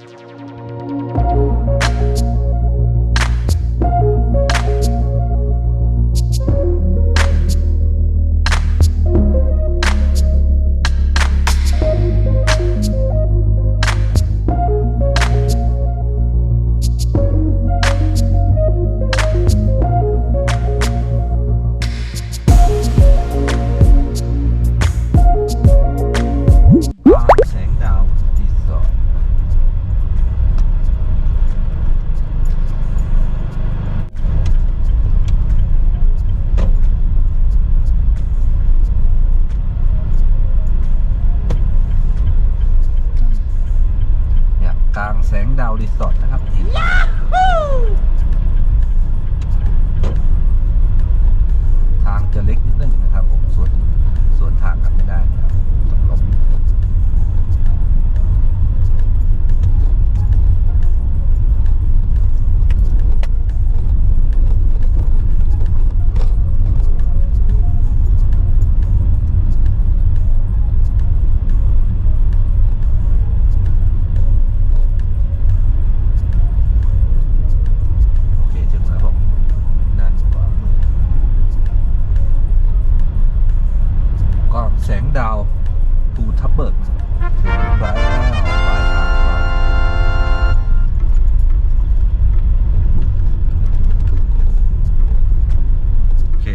ว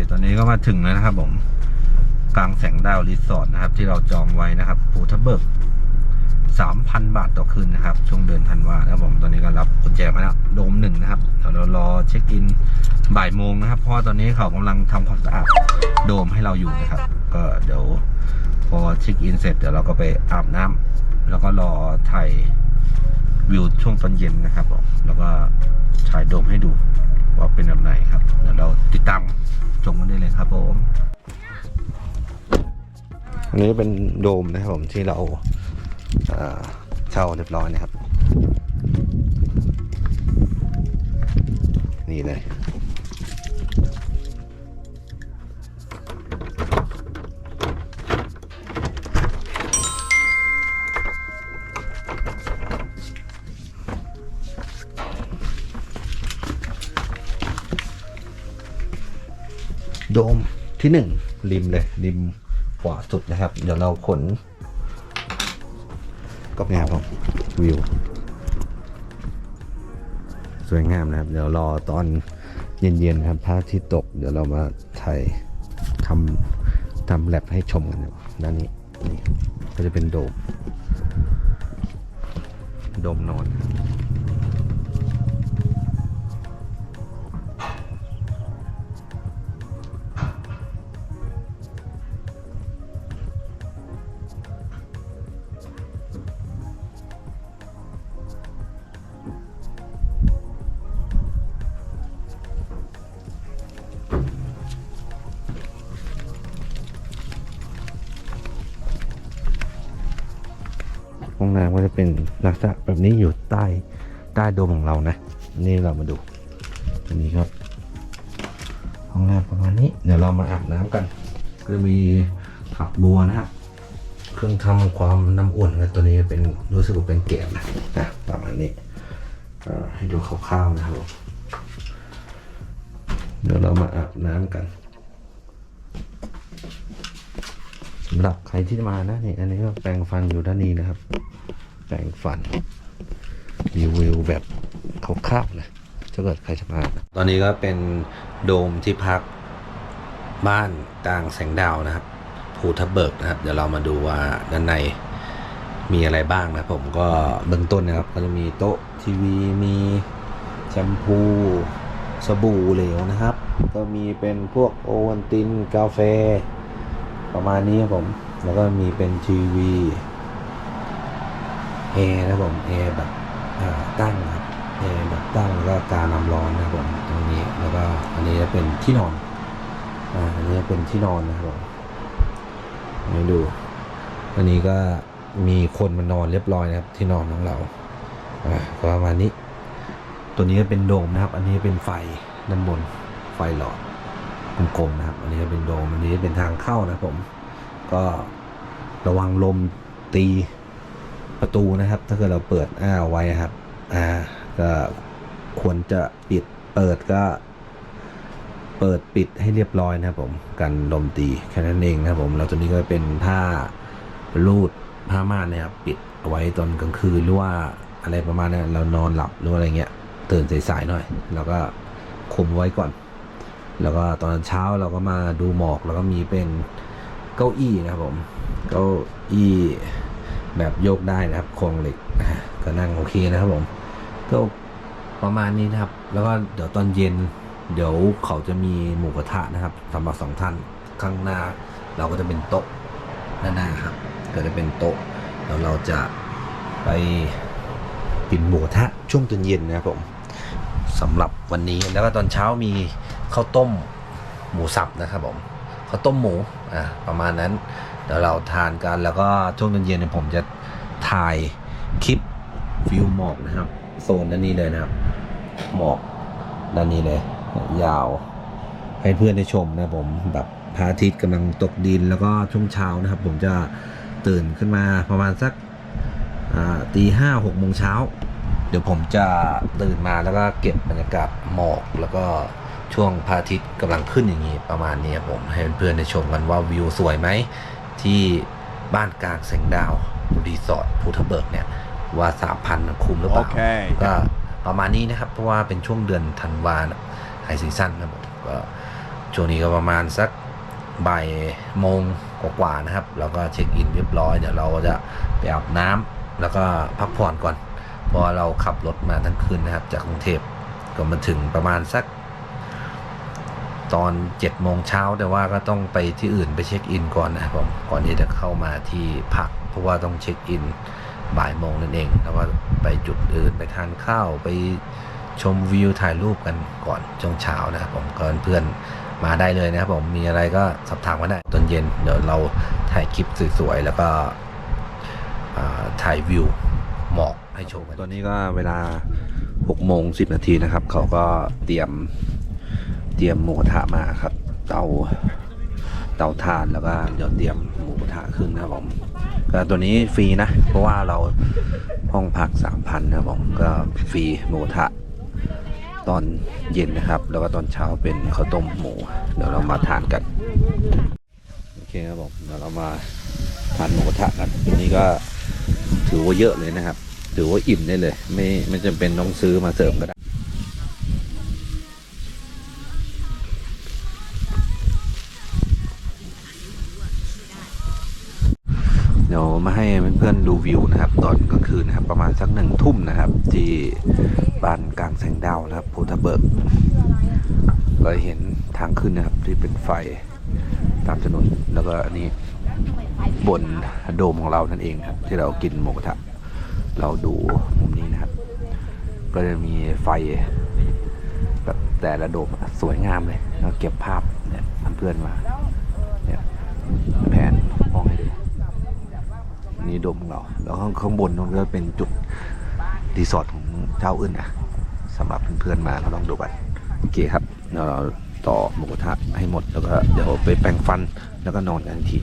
ตอนนี้ก็มาถึงแล้วนะครับผมกลางแสงดาวรีสอร์ทนะครับ ที่เราจองไว้นะครับภูทับเบิกสามพันบาทต่อคืนนะครับ ช่วงเดือนธันวานะครับผมตอนนี้ก็รับกุญแจมาแล้วโดมหนึ่งนะครับเดี๋ยวเรารอเช็คอินบ่ายโมงนะครับ เพราะว่าตอนนี้เขากำลังทำความสะอาดโดมให้เราอยู่นะครับ ก็เดี๋ยวพอเช็คอินเสร็จเดี๋ยวเราก็ไปอาบน้ำแล้วก็รอถ่ายวิวช่วงตอนเย็นนะครับผมแล้วก็ถ่ายโดมให้ดู ว่าเป็นแบบไหนครับ เดี๋ยวเราติดตามชมกันได้เลยครับผมอันนี้เป็นโดมนะครับผมที่เราเช่าเรียบร้อยนะครับ นี่เลย โดมที่หนึ่งริมเลยริมขวาสุดนะครับ เดี๋ยวเราขนก็เป็นไงครับวิว สวยงามนะครับ เดี๋ยวรอตอนเย็นๆครับพระอาทิตย์ตก เดี๋ยวเรามาถ่ายทำทำแลบให้ชมกันด้านนี้นี่ก็จะเป็นโดม โดมนอน องน้ำก็จะเป็นลักษณะแบบนี้อยู่ใต้ใต้โดมของเรานะ นี่เรามาดู อันนี้ครับห้องน้ำประมาณนี้ เดี๋ยวเรามาอาบน้ำกัน ก็จะมีผักบัวนะครับเครื่องทำความน้ำอุ่นนะตัวนี้เป็นรู้สึกว่าเป็นแกมนะนะประมาณนี้ให้ดูคร่าวๆนะครับ เดี๋ยวเรามาอาบน้ำกันสำหรับใครที่มานะนี่อันนี้ก็แปรงฟันอยู่ด้านนี้นะครับ แปรงฟันรีวิวแบบคร่าวๆนะถ้าเกิดใครจะมา ตอนนี้ก็เป็นโดมที่พักบ้านกลางแสงดาวนะครับภูทับเบิกนะครับ เดี๋ยวเรามาดูว่าด้านในมีอะไรบ้างนะผมก็เบื้องต้นนะครับ ก็จะมีโต๊ะทีวีมีแชมพูสบู่เหลวนะครับ ก็มีเป็นพวกโอวัลตินกาแฟ ประมาณนี้ครับผม แล้วก็มีเป็นทีวีแอนะครับผมแอแบบตั้งครับแอแบบตั้งแล้วก็การนำร้อนนะครับผมตรงนี้แล้วก็อันนี้จะเป็นที่นอนอ่าอันนี้เป็นที่นอนนะครับผมให้ดู อันนี้ก็มีคนมานอนเรียบร้อยนะครับ ที่นอนของเราอ่าประมาณนี้ ตัวนี้ก็เป็นโดมนะครับ อันนี้เป็นไฟด้านบนไฟหลอด กลมๆนะครับ อันนี้ก็เป็นโดม อันนี้เป็นทางเข้านะผม ก็ระวังลมตีประตูนะครับ ถ้าเกิดเราเปิดอ้าไว้ครับ อ่า ก็ควรจะปิดเปิดก็ เปิดปิดให้เรียบร้อยนะครับ ผมกันลมตีแค่นั้นเองนะครับ ผมแล้วตัวนี้ก็เป็นผ้ารูดผ้าม่านนะครับ ปิดเอาไว้ตอนกลางคืนหรือว่าอะไรประมาณนั้นเรานอนหลับหรืออะไรเงี้ยตื่นสายๆหน่อย แล้วก็คุมไว้ก่อน แล้วก็ตอนเช้าเราก็มาดูหมอกแล้วก็มีเป็นเก้าอี้นะครับผม เก้าอี้แบบโยกได้นะครับโครงเหล็กก็นั่งโอเคนะครับผมก็ประมาณนี้นะครับ แล้วก็เดี๋ยวตอนเย็น เดี๋ยวเขาจะมีหมูกระทะนะครับสำหรับสองท่านข้างหน้า เราก็จะเป็นโต๊ะด้านหน้าครับก็จะเป็นโต๊ะแล้วเราจะไปกินหมูกระทะช่วงตอนเย็นนะครับผมสำหรับวันนี้แล้วก็ตอนเช้ามี ข้าวต้มหมูสับนะครับผมข้าวต้มหมูอ่าประมาณนั้นเดี๋ยวเราทานกันแล้วก็ช่วงเย็นเนี่ยผมจะถ่ายคลิปวิวหมอกนะครับโซนด้านนี้เลยนะครับ หมอกด้านนี้เลย ยาว ให้เพื่อนได้ชมนะครับผมแบบพระอาทิตย์กำลังตกดินแล้วก็ช่วงเช้านะครับ ผมจะตื่นขึ้นมาประมาณสักตีห้าหกโมงเช้า เดี๋ยวผมจะตื่นมาแล้วก็เก็บบรรยากาศหมอกแล้วก็ ช่วงพระอาทิตย์กำลังขึ้นอย่างนี้ประมาณนี้ครับผมให้เพื่อนๆได้ชมกันว่าวิวสวยไหมที่บ้านกลางแสงดาวรีสอร์ทภูทับเบิกเนี่ยว่าสามพันคุ้มหรือเปล่าโอเคก็ประมาณนี้นะครับ เพราะว่าเป็นช่วงเดือนธันวาไฮซีซั่นครับผมก็ช่วงนี้ก็ประมาณสักบ่ายโมงกว่าๆนะครับ แล้วก็เช็คอินเรียบร้อยเดี๋ยวเราจะไปอาบน้ำแล้วก็พักผ่อนก่อน เพราะว่าเราขับรถมาทั้งคืนนะครับ จากกรุงเทพก็มาถึงประมาณสัก ตอน7จ็ดโมงเช้าแต่ว่าก็ต้องไปที่อื่นไปเช็คอินก่อนนะครับผมก่อนที่จะเข้ามาที่พัก เพราะว่าต้องเช็คอินบ่ายโมงนั่นเอง แล้วก็ไปจุดอื่นไปทานข้าวไปชมวิวถ่ายรูปกันก่อนช่วงเช้านะครับผมก็เพื่อนมาได้เลยนะครับผมมีอะไรก็สอบถามมาได้ตอนเย็นเดี๋ยวเราถ่ายคลิปสวยๆแล้วก็ถ่ายวิวหมอกให้ชมกันตอนนี้ก็เวลา6โมง10นาทีนะครับ เขาก็เตรียม เตรียมหมูกระทะมาครับ เตาเตาถ่านแล้วก็เดี๋ยวเตรียมหมูกระทะขึ้นนะครับผมก็ตัวนี้ฟรีนะ เพราะว่าเราห้องพักสามพันนะครับผมก็ฟรีหมูกระทะตอนเย็นนะครับ แล้วก็ตอนเช้าเป็นข้าวต้มหมู เดี๋ยวเรามาทานกันโอเคครับผมเดี๋ยวเรามาทานหมูกระทะกันตัวนี้ก็ถือว่าเยอะเลยนะครับ ถือว่าอิ่มได้เลย ไม่ไม่จำเป็นต้องซื้อมาเสริมก็ได้ ดี๋ยวมาให้เพื่อนๆดูวิวนะครับ ตอนกลางคืนนะครับ ประมาณสักหนึ่งทุ่มนะครับ ที่บ้านกลางแสงดาวนะครับภูทับเบิกเราเห็นทางขึ้นนะครับที่เป็นไฟตามถนนแล้วก็อันนี้บนโดมของเรานั่นเองครับ ที่เรากินหมูกระทะเราดูมุมนี้นะครับ ก็จะมีไฟแบบแต่ละโดมสวยงามเลยแล้วเก็บภาพเนี่ยเพื่อนๆมาเนี่ยแผน ดมของเรา แล้วข้างข้างบนนั่นก็เป็นจุดรีสอร์ทของเจ้าอื่นนะสำหรับเพื่อนๆมาเราลองดูกันโอเคครับเราต่อหมูกระทะให้หมดแล้วก็เดี๋ยวไปแปรงฟันแล้วก็นอนกันที